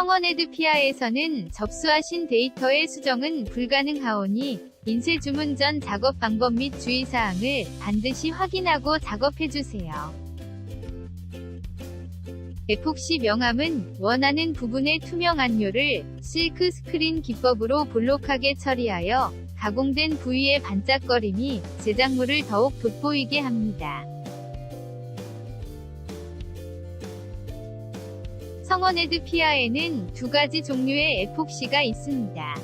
성원 에드피아에서는 접수하신 데이터의 수정은 불가능하오니 인쇄 주문 전 작업 방법 및 주의사항을 반드시 확인하고 작업해주세요. 에폭시 명암은 원하는 부분의 투명 안료를 실크 스크린 기법으로 볼록하게 처리하여 가공된 부위의 반짝거림이 제작물을 더욱 돋보이게 합니다. 성원에드 피아에는 두 가지 종류의 에폭시가 있습니다.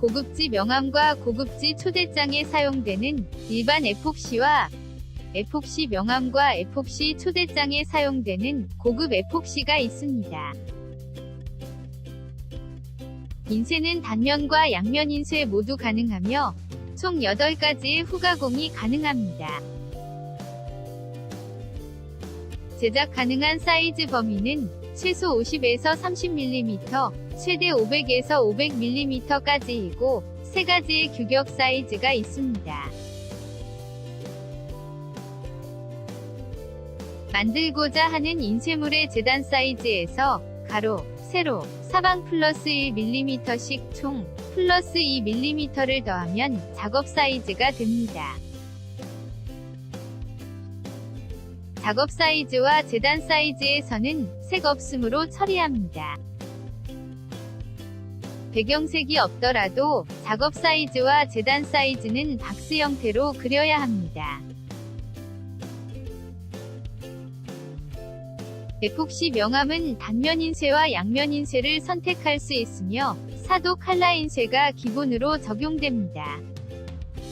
고급지 명암과 고급지 초대장에 사용되는 일반 에폭시와 에폭시 명암과 에폭시 초대장에 사용되는 고급 에폭시가 있습니다. 인쇄는 단면과 양면 인쇄 모두 가능하며 총 8가지의 후가공이 가능합니다. 제작 가능한 사이즈 범위는 최소 50에서 30mm, 최대 500에서 500mm까지이고 세 가지의 규격 사이즈가 있습니다. 만들고자 하는 인쇄물의 재단 사이즈에서 가로, 세로, 사방 플러스 1mm씩 총 플러스 2mm를 더하면 작업 사이즈가 됩니다. 작업 사이즈와 재단 사이즈에서는 색 없음으로 처리합니다. 배경색이 없더라도 작업 사이즈와 재단 사이즈는 박스 형태로 그려야 합니다. 에폭시 명암은 단면 인쇄와 양면 인쇄를 선택할 수 있으며 사도 칼라 인쇄가 기본으로 적용됩니다.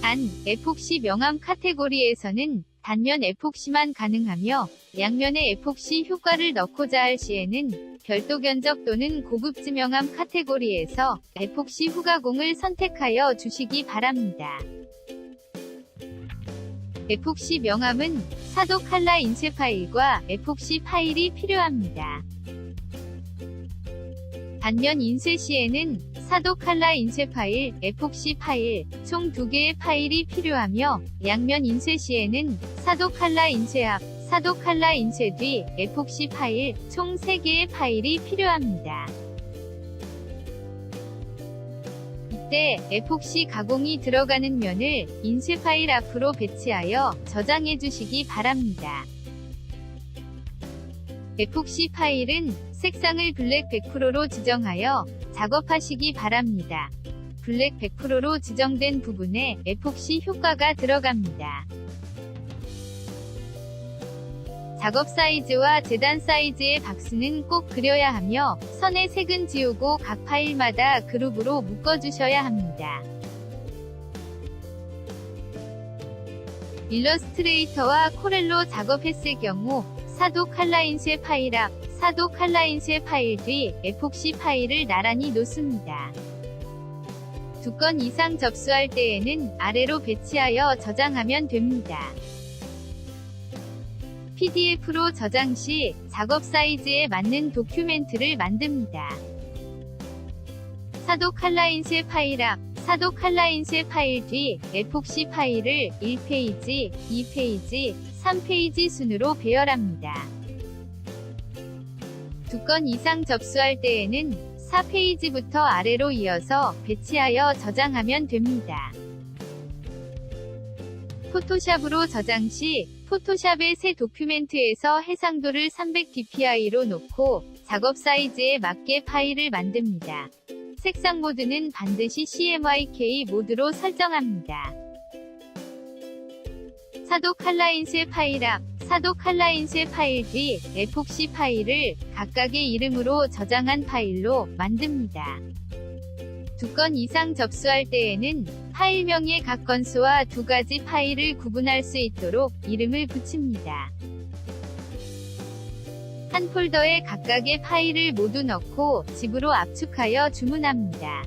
단, 에폭시 명암 카테고리에서는 단면 에폭시만 가능하며 양면에 에폭시 효과를 넣고자 할 시에는 별도 견적 또는 고급 지명암 카테고리에서 에폭시 후가공을 선택하여 주시기 바랍니다. 에폭시 명암은 사도 칼라 인쇄 파일과 에폭시 파일이 필요합니다. 단면 인쇄 시에는 사도 칼라 인쇄 파일, 에폭시 파일, 총 2개의 파일이 필요하며 양면 인쇄 시에는 사도 칼라 인쇄 앞, 사도 칼라 인쇄 뒤, 에폭시 파일, 총 3개의 파일이 필요합니다. 이때 에폭시 가공이 들어가는 면을 인쇄 파일 앞으로 배치하여 저장해 주시기 바랍니다. 에폭시 파일은 색상을 블랙 100%로 지정하여 작업하시기 바랍니다. 블랙 100%로 지정된 부분에 에폭시 효과가 들어갑니다. 작업 사이즈와 재단 사이즈의 박스는 꼭 그려야 하며 선의 색은 지우고 각 파일마다 그룹으로 묶어주셔야 합니다. 일러스트레이터와 코렐로 작업했을 경우 사도 칼라 인쇄 파일 앞, 사도 칼라 인쇄 파일 뒤 에폭시 파일을 나란히 놓습니다. 두 건 이상 접수할 때에는 아래로 배치하여 저장하면 됩니다. PDF로 저장 시 작업 사이즈에 맞는 도큐멘트를 만듭니다. 사도 칼라 인쇄 파일 앞, 사도 칼라 인쇄 파일 뒤 에폭시 파일을 1페이지, 2페이지, 3페이지 순으로 배열합니다. 두 건 이상 접수할 때에는 4페이지부터 아래로 이어서 배치하여 저장하면 됩니다. 포토샵으로 저장 시 포토샵의 새 도큐멘트에서 해상도를 300dpi로 놓고 작업 사이즈에 맞게 파일을 만듭니다. 색상 모드는 반드시 CMYK 모드로 설정합니다. 사도 칼라 인쇄 파일 앞, 사도 칼라 인쇄 파일 뒤 에폭시 파일을 각각의 이름으로 저장한 파일로 만듭니다. 두 건 이상 접수할 때에는 파일명의 각 건수와 두 가지 파일을 구분할 수 있도록 이름을 붙입니다. 한 폴더에 각각의 파일을 모두 넣고 집으로 압축하여 주문합니다.